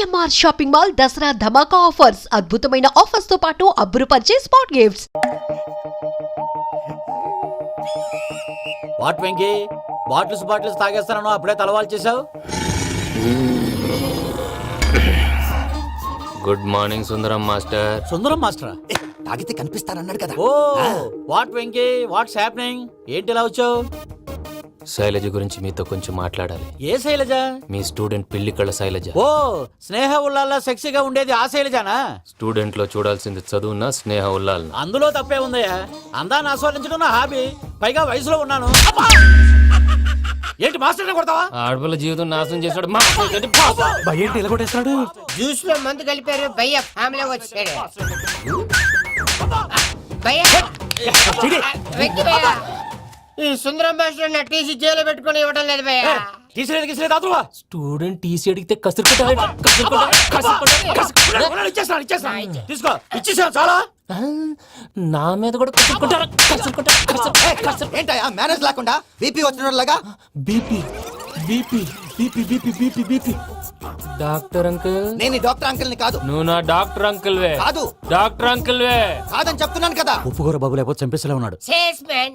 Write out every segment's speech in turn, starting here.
CMR shopping mall Dasara ధమాకా offers అద్భుతమైన ఆఫర్స్తో పాటు అబ్బురుపరిచే spot gifts. What Venky? Bottles bottles తాగేస్తానో అప్పుడే తలవాలు చేసావు good morning Sundaram master. Sundaram మాస్టరా? తాగితే కనిపిస్తారన్నాడు కదా. ఓ వాట్ వెంకీ? What's happening? ఏంటి ఇలా వచ్చావు? శైలజ గురించి మీతో కొంచెం మాట్లాడాలి. ఏ శైలజ? మీ స్టూడెంట్ పిల్లి కళ్ళ శైలజ. ఓ స్నేహ ఉల్లాల్లో సెక్సీగా ఉండేది ఆ శైలజానా? స్టూడెంట్లో చూడాల్సింది చదువున స్నేహ ఉల్లాలన? అందులో తప్పే ఉందయ్యా. అందాన్ని ఆస్వాదించడం నా హాబీ. పైగా వయసులో ఉన్నాను. అబ్బా! ఏంటి మాస్టర్ కొడతావా? ఆడపిల్ల జీవితం నాశనం చేశాడు. మా ఏంటి? జ్యూస్లో మందు కలిపారు భయ్య ఫ్యామిలీ వచ్చాడు భయ్య! వెక్కి భయ్య! ఈ సుందరం మాస్టర్ నా టీసీ జైలు పెట్టుకొని ఇవ్వడం లేదు భయ్య. తీసిలేదు గీసిలేదు అదువా స్టూడెంట్ టీసీ అడిగితే. ఇచ్చేస్తాను ఇచ్చేస్తాను తీసుకో. ఇచ్చేసాను చాలా? నా మీద కూడా కసురుకుంటారు కసురు- ఏంటయ్యా మేనేజ్ లేకుండా BP వచ్చినలాగా BP BP BP BP BP BP. Doctor uncle. నేను డాక్టర్ అంకుల్ని కాదు. నువ్వు నా డాక్టర్ అంకుల్ వే కాదు. డాక్టర్ అంకుల్ వే కాదని చెప్తున్నాను కదా. ఉప్పుకూర బాబు లేకపోతే చంపేసేలా ఉన్నాడు. సేల్స్ మ్యాన్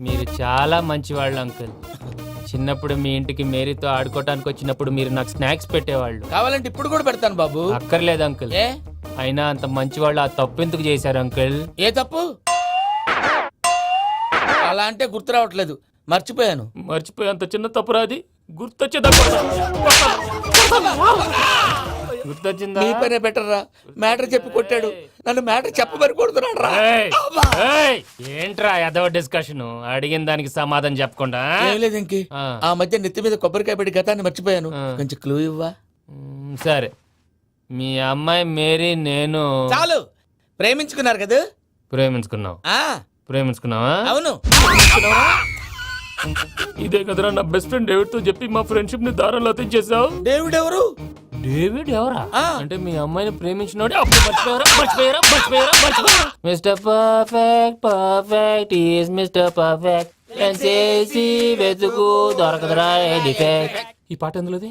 మీరు చాలా మంచివాళ్ళు అంకుల్. చిన్నప్పుడు మీ ఇంటికి మేరీతో ఆడుకోవటానికి వచ్చినప్పుడు మీరు నాకు స్నాక్స్ పెట్టేవాళ్ళు. కావాలంటే ఇప్పుడు కూడా పెడతాను బాబు. అక్కర్లేదు అంకుల్. ఏ? అయినా అంత మంచివాళ్ళు ఆ తప్పు ఎందుకు చేశారు అంకుల్? ఏ తప్పు? అలా అంటే గుర్తు రావట్లేదు. మర్చిపోయాను. మర్చిపోయి అంత చిన్న తప్పురాది గుర్తొచ్చేదా. గుర్తొచ్చిందా? మీ పనే బెటర్ రా మ్యాటర్ చెప్పి కొట్టాడు. నన్ను మ్యాటర్ చెప్పమని కొడుతున్నాడు రా ఏంట్రా ఎదవ డిస్కషన్? అడిగిన దానికి సమాధానం చెప్పకుండా ఏం లేదు ఇంకి. ఆ. ఆ మధ్య నెత్తి మీద కొబ్బరికాయ పెట్టి గతాన్ని మర్చిపోయాను. కొంచెం క్లూ ఇవ్వా? మ్, సరే. మీ అమ్మాయి మేరీ నేను చాలు. ప్రేమించుకున్నారు కదా? ప్రేమించుకున్నావు ఆ. ప్రేమించుకున్నావా? అవును. ఇదే కదరా నా బెస్ట్ ఫ్రెండ్ డేవిడ్తో చెప్పి మా ఫ్రెండ్షిప్ని దారంలో తెచ్చేసావు డేవిడ్ ఎవరు డేవిడ్ ఎవరా. అంటే మీ అమ్మాయిని ప్రేమించినోడు అప్పుడు మర్చిపోయారా? మర్చిపోయారా? మర్చిపోయారా? మర్చిపోయారా? Mister perfect perfect is mister perfect చేసి వెతుకు దొరకదురా డిఫెక్ట్ ఈ పాట ఎందులోది?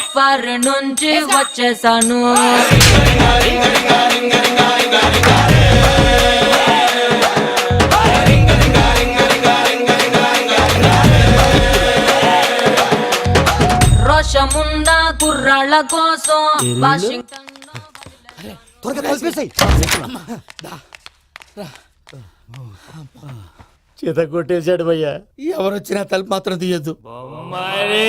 నేను ఫర్ నుంచి వచ్చేసాను. రోషమున్న కుర్రాళ్ళ కోసం వాషింగ్టన్ త్వరగా కలిపేసాయి చేత కొట్టేశాడు భయ్యా. ఎవరు వచ్చినా తలుపు మాత్రం తీయద్దు. మరి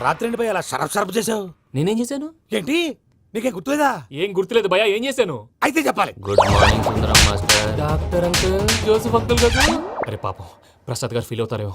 రాత్రి అలా షరఫ్ షరఫ్ చేసావు నేనేం చేశాను? ఏంటి? నీకేం గుర్తులేదా? ఏం గుర్తులేదు భయ్యా ఏం చేశాను? అయితే చెప్పాలి. Good morning Sundaram master. Doctor uncle Joseph uncle కదా అరే పాపం ప్రసాద్ గారు ఫీల్ అవుతారేమో.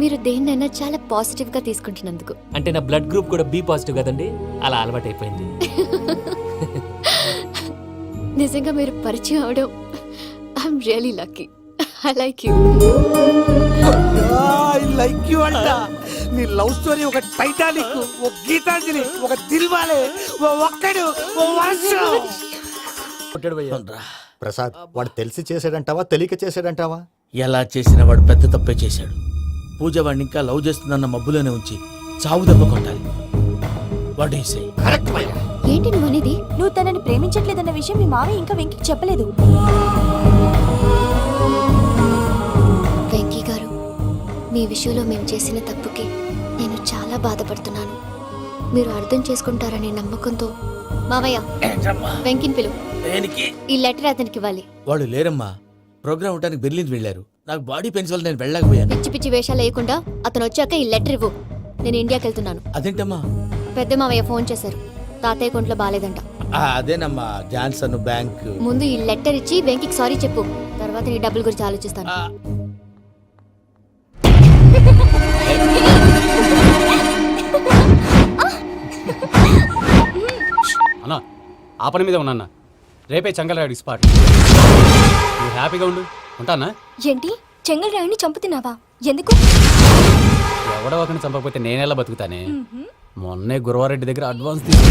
మీరు దేన్నైనా చాలా పాజిటివ్గా తీసుకుంటున్నందుకు. అంటే నా బ్లడ్ గ్రూప్ కూడా బి పాజిటివ్ కదండి. అలా అలవాటు అయిపోయింది నిజంగా మీరు పరిచయం అవడం I'm really lucky I like you I like you అంట. నీ లవ్ స్టోరీ ఒక టైటానిక్ ఒక గీతాంజలి ఒక దిల్వాలే ఓ ఒక్కడు ఓ వర్షం ప్రసాద్ వాడు తెలిసి చేసాడంటావా తెలియక చేసాడంటావా ఎలా చేసిన వాడు పెద్ద తప్పే చేశాడు. పూజ వాడిని ఇంకా లవ్ చేస్తుందన్న మబ్బులోనే ఉంచి చావు దెబ్బ కొట్టాలి. ఏంటి నువ్వు అనేది? నువ్వు తనని ప్రేమించట్లేదన్న విషయం మీ మావయ్య ఇంకా వెంకికి చెప్పలేదు. వెంకీ గారు మీ విషయంలో మేము చేసిన తప్పుకి నేను చాలా బాధపడుతున్నాను. మీరు అర్థం చేసుకుంటారనే నమ్మకంతో మావయ్య వెంకిని పిలు దేనికి? ఈ లెటర్ అతనికి ఇవ్వాలి. వాళ్ళు లేరమ్మా. ప్రోగ్రామ్ ఉండడానికి బెర్లిన్ వెళ్ళారు. నాకు బాడీ పెయిన్స్ వల్ల నేను వెళ్ళలేకపోయాను. పిచ్చి పిచ్చి వేషాలు వేయకుండా అతను వచ్చాక ఈ లెటర్ ఇవ్వు. నేను ఇండియాకి వెళ్తున్నాను అదేంటమ్మా? పెద్ద మావయ్య ఫోన్ చేశారు. తాతయ్య కొంట్లో బాగాలేదంట ఆ, అదేనమ్మా జాన్సన్ బ్యాంక్. ముందు ఈ లెటర్ ఇచ్చి వెంకికి సారీ చెప్పు. తర్వాత నీ డబ్బుల గురించి ఆలోచిస్తాను. ఆ, అన్నా ఆ పని మీద ఉన్నా రేపే చంగలరాడి స్పాట్ నువ్వు హ్యాపీగా ఉండు. ఉంటానా? ఏంటి? చెంగల్ రాయుని చంపుతున్నావా? ఎందుకు? ఎవడో ఒకరిని చంపకపోతే నేనెలా బతుకుతానే? మొన్నే గురవారెడ్డి దగ్గర అడ్వాన్స్ తీసుకు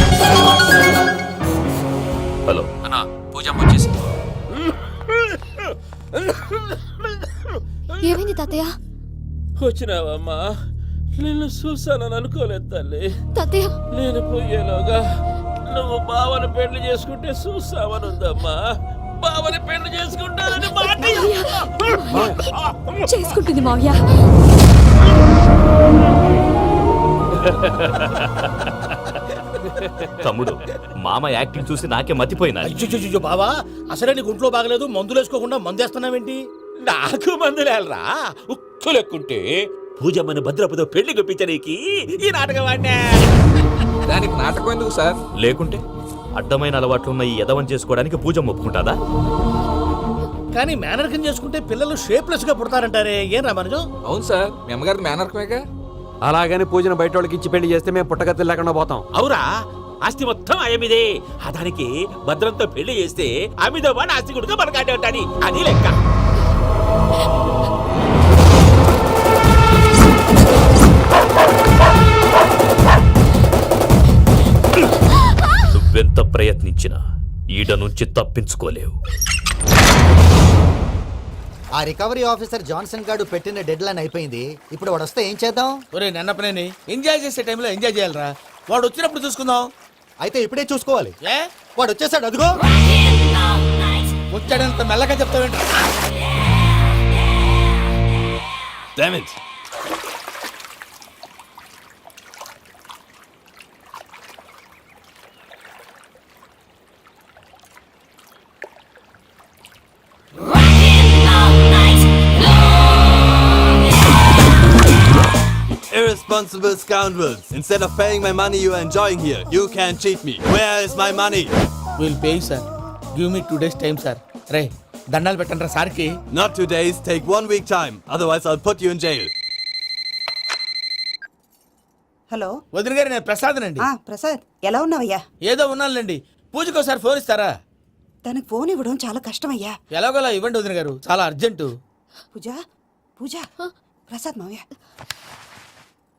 వచ్చినావమ్మా నిన్ను చూసానని అనుకోలేదు తల్లి. తాతయ్య. నేను పోయేలోగా నువ్వు బావని పెళ్ళి చేసుకుంటే చూస్తావని ఉందమ్మా. బావని పెళ్ళి చేసుకుంటానని మాట చేసుకుంటుంది మావయ్య. తమ్ముడు మామ యాక్టింగ్ చూసి నాకే మతిపోయినా అయ్యో బావా అసలే నీకు ఒంట్లో బాగలేదు మందులు వేసుకోకుండా మందు వేస్తున్నావేంటి నాకు మందులేలరా ఉక్కు లెక్కుంటే పూజమ్మని భద్రపదో పెళ్ళి గుప్పించనీకి ఈ నాటకం ఆడినా? దానికి నాటకం ఎందుకు సార్? లేకుంటే అడ్డమైన అలవాట్లున్న ఈ యదవం చేసుకోవడానికి పూజ ఒప్పుకుంటాదా? కానీ మేనర్కం చేసుకుంటే పిల్లలు షేప్లెస్గా పుడతారంటారే. ఏం రామానుజం అవును సార్ మీ అమ్మగారిది మేనర్కమేగా? అలాగని పూజను బయట వాళ్ళకి ఇచ్చి పెళ్ళి చేస్తే మేము పుట్టగతి లేకుండా పోతాం. అవురా ఆస్తి మొత్తం ఆయమిదే. ఆ దానికి భద్రంతో పెళ్ళి చేస్తే ఆమెతో పాటు ఆస్తి కొడుకు మనకాడే ఉంటాని అది లెక్క. నువ్వెంత ప్రయత్నించినా ఈడ నుంచి తప్పించుకోలేవు. ఆ రికవరీ ఆఫీసర్ జాన్సన్ గారు పెట్టిన డెడ్ లైన్ అయిపోయింది. ఇప్పుడు వాడు వస్తే ఏం చేద్దాం? ఒరే నిన్నపనేని ఎంజాయ్ చేసే టైంలో ఎంజాయ్ చేయాలరా. వాడు వచ్చినప్పుడు చూసుకుందాం. అయితే ఇప్పుడే చూసుకోవాలి. ఏ? వాడు వచ్చేసాడు అదిగో. వచ్చాడంత మెల్లగా చెప్తావేంటి Irresponsible scoundrels. Instead of paying my money you are enjoying here, you can cheat me. Where is my money? Will pay sir give me two days time sir రే దండాలు పెట్టండి రా సార్కి Not two days, take one week time. Otherwise, I'll put you in jail. Hello వదిన గారు నేను ప్రసాదనండి ప్రసాద్ ఎలా ఉన్నావయ్యా ఏదో ఉన్నానులేండి పూజకి ఒకసారి ఫోన్ ఇస్తారా తనకు ఫోన్ ఇవ్వడం చాలా కష్టమయ్యా ఎలాగోలా ఇవ్వండి వదిన గారు చాలా అర్జెంటు పూజ పూజ ప్రసాద్ మావయ్య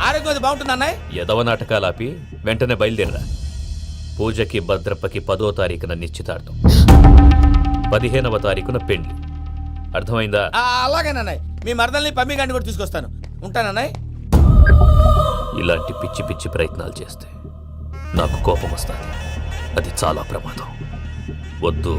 ఆరోగ్యం అది బాగుంటుంది అన్నయ్య? ఎదవ నాటకాలు ఆపి వెంటనే బయలుదేరరా. పూజకి భద్రప్పకి పదో తారీఖున నిశ్చితార్థం. పదిహేనవ తారీఖున పెళ్ళి అర్థమైందా? ఆ, అలాగేనన్నయ్య మీ మరదల్ని పమ్మి గండి కూడా తీసుకొస్తాను. ఉంటానన్నయ్య ఇలాంటి పిచ్చి పిచ్చి ప్రయత్నాలు చేస్తే నాకు కోపం వస్తుంది. అది చాలా ప్రమాదం. వద్దు.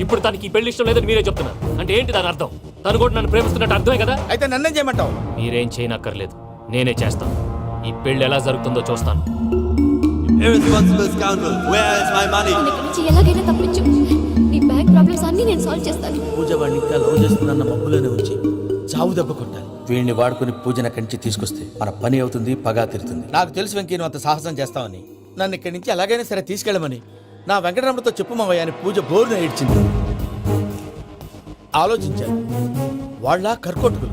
ఇప్పుడు తనకి ఈ పెళ్ళి ఇష్టం లేదని మీరే చెప్తున్నారు అంటే ఏంటి దాని అర్థం? తను కూడా నన్ను ప్రేమిస్తున్నట్టు అర్థమే కదా? అయితే నన్నేం చేయమంటావు? మీరేం చేయనక్కర్లేదు. నేనే చేస్తాను ఈ పెళ్ళి ఎలా జరుగుతుందో చూస్తాను. Irresponsible scoundrel, where is my money? నన్ను ఇక్కడి నుంచి ఎలాగైనా తప్పించు. నీ బ్యాంక్ ప్రాబ్లమ్స్ అన్ని నేను సాల్వ్ చేస్తాను. పూజ వాడిని ఇంకా లవ్ చేస్తుందన్న మబ్బులోనే ఉంచి చావు దెబ్బ కొట్టాలి. వీడిని వాడుకుని పూజన కంచి తీసుకొస్తే మన పని అవుతుంది పగా తీరుతుంది. నాకు తెలుసు వెంకీ నువ్వు అంత సాహసం చేస్తావని. నన్ను ఇక్కడి నుంచి ఎలాగైనా సరే తీసుకెళ్ళమని. నా వెంకటరమణతో చెప్పు మావయ్య అని పూజ బోరున ఏడ్చింది. ఆలోచించాను. వాళ్ళ కర్కోటకులు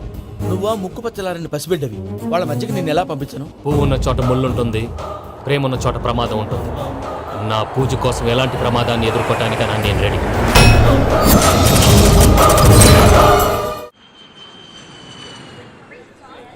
నువ్వా ముక్కు పచ్చలారని పసిబిడ్డవి. వాళ్ళ మధ్యకి నేను ఎలా పంపించను? పువ్వు ఉన్న చోట ముళ్ళు ఉంటుంది ప్రేమ ఉన్న చోట ప్రమాదం ఉంటుంది. నా పూజ కోసం ఎలాంటి ప్రమాదాన్ని ఎదుర్కోవటానికైనా నేను రెడీ.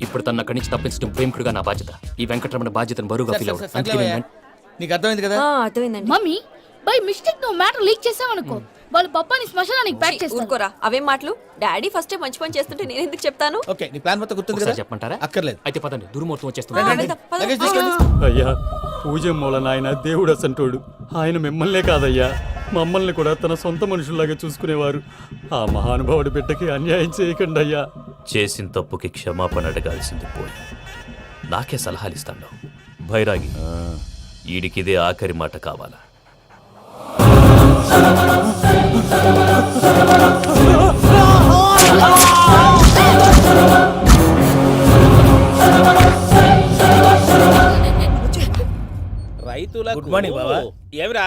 ఇప్పుడు తన అక్కడి నుంచి తప్పించడం ప్రేమికుడుగా నా బాధ్యత. ఈ వెంకటరమణ బాధ్యతను బరువుగా ఫీల్ అవ్వడం అందుకే నేను. నీకు అర్థమైంది కదా? ఆ, అర్థమైందండి. మమ్మీ బై మిస్టేక్ నువ్వు మ్యాటర్ లీక్ చేసావనుకో వాళ్ళు పప్పాని శ్మశానానికి ప్యాక్ చేస్తారు. ఊరుకోరా. అవేం మాటలు? డాడీ ఫస్ట్ మంచి పని చేస్తుంటే నేను ఎందుకు చెప్తాను? ఓకే నీ ప్లాన్ మొత్తం గుర్తుంది ఒకసారి కదా? చెప్పమంటారా? అక్కర్లేదు. అయితే పదండి దుర్మూర్తం వచ్చేస్తుంది. రండి, వెళ్దాం, పద. లగేజ్ తీసుకోండి అయ్యా పూజ మూలన ఆయన దేవుడు అసంటోడు. ఆయన మిమ్మల్నే కాదయ్యా. మమ్మల్ని కూడా తన సొంత మనుషుల్లాగా చూసుకునేవారు. ఆ మహానుభావుడి బిడ్డకి అన్యాయం చేయకండి అయ్యా. చేసిన తప్పుకి క్షమాపణ అడగాల్సింది పోయి. నాకే సలహాలు ఇస్తాడు భైరాగి ఈడికిదే ఆఖరి మాట కావాలా? రైతుల గుడ్ మార్నింగ్ బావా. ఏమిరా?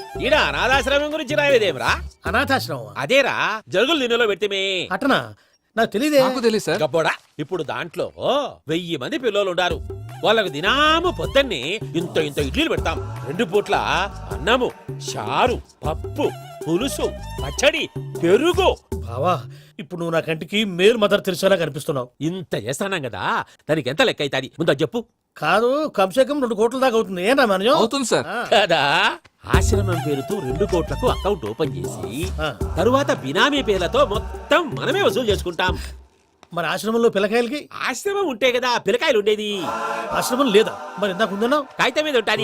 ఈడ అనాథాశ్రమం గురించి రాయలేదేమిరా? అనాథాశ్రమం అదేరా జరుగులు దీనిలో పెడితేమే. అటనా? నాకు తెలియదే తెలియదు సార్. గబ్బోడా ఇప్పుడు దాంట్లో వెయ్యి మంది పిల్లలు ఉండారు వాళ్ళకు దినాము పొద్దున్నే ఇంత ఇంత ఇడ్లీలు పెడతాం. రెండు పూట్ల అన్నము చారు పప్పు పులుసు పచ్చడి పెరుగు. బావా ఇప్పుడు నువ్వు నా కంటికి మేలు మదర్ తెలిసేలా కనిపిస్తున్నావు. ఇంత చేస్తానం కదా దానికి ఎంత లెక్క అవుతుంది? ముందు అది చెప్పు. కాదు కంసే కం రెండు కోట్ల దాకా అవుతుంది. ఏం రామానుజం అవుతుంది సార్. కదా? ఆశ్రమం పేరుతో రెండు కోట్లకు అకౌంట్ ఓపెన్ చేసి ఆ. తరువాత బినామీ పేర్లతో మొత్తం మనమే వసూలు చేసుకుంటాం. మరి ఆశ్రమంలో పిల్లకాయలకి? ఆశ్రమం ఉంటే కదా పిల్లకాయలు ఉండేది. ఆశ్రమం లేదా? మరి ఇందాక ఉందన్నావు? కాగితం మీద ఉంటాది.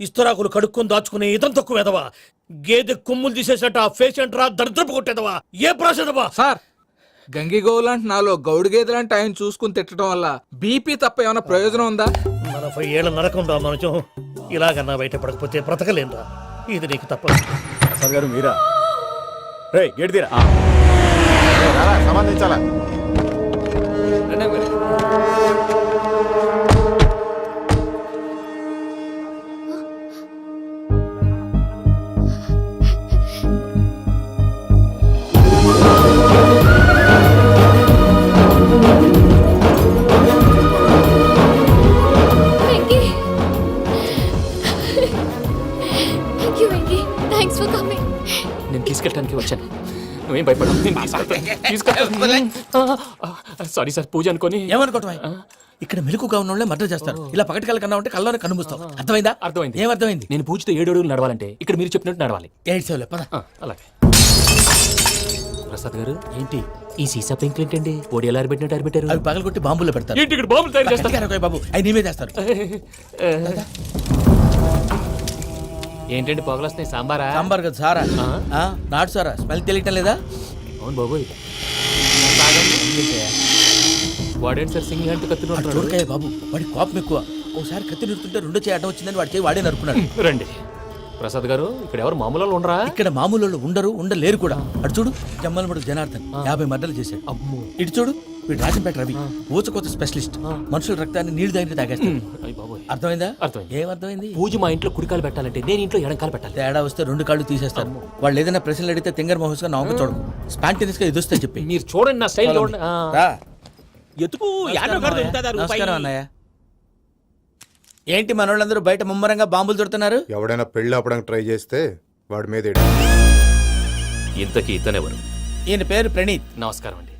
ఇస్తరాకులు కడుక్కొని దాచుకునే ఇతం తక్కువ ఎదవా గేదె కొమ్ములు తీసేసట ఆ పేషెంట్ రా దరిద్రపు కొట్టేదవా? ఏ ప్రాసెదవా? సార్ గంగిగోవులాంటి నాలో గౌడు గేదెలాంటి ఆయన చూసుకుని తిట్టడం వల్ల బీపీ తప్ప ఏమైనా ప్రయోజనం ఉందా? నలభై ఏళ్ళ నరకం రా మనచం ఇలాగన్నా బయటపడకపోతే బ్రతకలేనురా ఇది నీకు తప్పదు సార్ గారు మీరా? రే గేట్ తీరా. సంబంధించాలా? తీసుకెళ్ళడానికి వచ్చాను. నువ్వేం భయపడవు నేను తీసుకెళ్తాను తీసుకెళ్తాను సారీ సార్ పూజ అనుకొని. ఏమనుకోవటం ఇక్కడ మెలకుగా ఉన్న వాళ్ళే మర్డర్ చేస్తారు. ఇలా పగటి కళ్ళ కన్నా ఉంటే కళ్ళలోనే కనుమూస్తావు. అర్థమైందా? అర్థమైంది. ఏమర్థమైంది నేను పూజతో ఏడు అడుగులు నడవాలంటే ఇక్కడ మీరు చెప్పినట్టు నడవాలి. సెవెన్ పద. అలాగే. ప్రసాద్ గారు ఏంటి? ఈ సీసా పెంకులు ఏంటండి? ఓడి ఎలా అరబెట్టినట్టు అరబెట్టారు అవి పగలగొట్టి బాంబులో పెడతారు. ఏంటి ఇక్కడ బాంబులు తయారు చేస్తారు? బాబు. అవి నీవే చేస్తారు ఏంటండి పొగలొస్తున్నాయి? సాంబారా? సాంబార్ కదా సారా. ఆ? నాటు సారా? స్మెల్ తెలియటం లేదా? అవును బాబోయ్. వాడేంటి సార్ సింగిల్ హ్యాండ్ కత్తిని ఉంటున్నాడు చూడకాయ బాబు. వాడి కోపం ఎక్కువ. ఒకసారి కత్తి నిరుతుంటే రెండో చేయడం వచ్చిందని వాడి చేయి వాడే నరుకున్నాడు రండి. ప్రసాద్ గారు ఇక్కడ ఎవరు మామూలు వాళ్ళు ఉండరా? ఇక్కడ మామూలు వాళ్ళు ఉండరు ఉండలేరు కూడా. అటు చూడు జమ్మలమడు జనార్దన్ యాభై మర్డర్లు చేశాడు. అమ్మో. ఇటు చూడు. వీడు రాజంపేట రవి ఊచకోత స్పెషలిస్ట్. మనుషుల రక్తాన్ని నీళ్ళు దగ్గర తాగేస్తాడు. అర్థమైందా? అర్థమైంది. ఏమర్థమైంది? పూజ మా ఇంట్లో కుడికాలు పెట్టాలంటే నేను ఇంట్లో ఎడంకాలు పెట్టాలి. తేడా వస్తే రెండు కాళ్ళు తీసేస్తారు. వాళ్ళు ఏదైనా ప్రశ్నలు అడిగితే తింగర్ మహోస్గా నవ్వు చూడకు. స్పాంటినియస్గా ఎదుస్తా చెప్పి. మీరు చూడండి నా స్టైల్. ఎతుకు నమస్కారం అన్నయ్య. ఏంటి మనోళ్ళందరూ బయట ముమ్మరంగా బాంబులు దొరుకుతున్నారు? ఎవడైనా పెళ్ళి ఆపడానికి ట్రై చేస్తే వాడి మీద ఇంతకీ ఇతనెవరు? ఈయన పేరు ప్రణీత్. నమస్కారం అండి.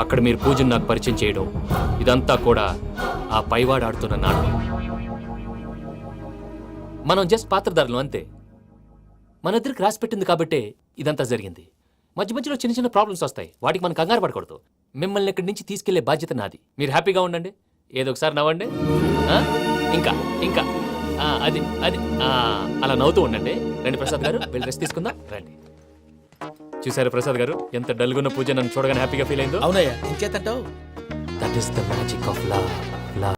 అక్కడ మీరు పూజను నాకు పరిచయం చేయడం. ఇదంతా కూడా ఆ పైవాడు ఆడుతున్న నాటకం. మనం జస్ట్ పాత్రధారులు అంతే. మన ఇద్దరికి రాసి పెట్టింది కాబట్టే ఇదంతా జరిగింది. మధ్య మధ్యలో చిన్న చిన్న ప్రాబ్లమ్స్ వస్తాయి. వాటికి మనం కంగారు పడకూడదు. మిమ్మల్ని ఇక్కడి నుంచి తీసుకెళ్ళే బాధ్యత నాది. మీరు హ్యాపీగా ఉండండి. ఏదో ఒకసారి నవ్వండి. ఇంకా ఇంకా. అది అది. అలా నవ్వుతూ ఉండండి. రండి ప్రసాద్ గారు వెళ్ళి రెస్ట్ తీసుకుందాం. రండి. చూసారు ప్రసాద్ గారు? ఎంత డల్గున్న పూజ నన్ను చూడగానే హ్యాపీగా ఫీల్ అయిందో. అవునయ్యా ఇంకేతంటావు that is the magic of love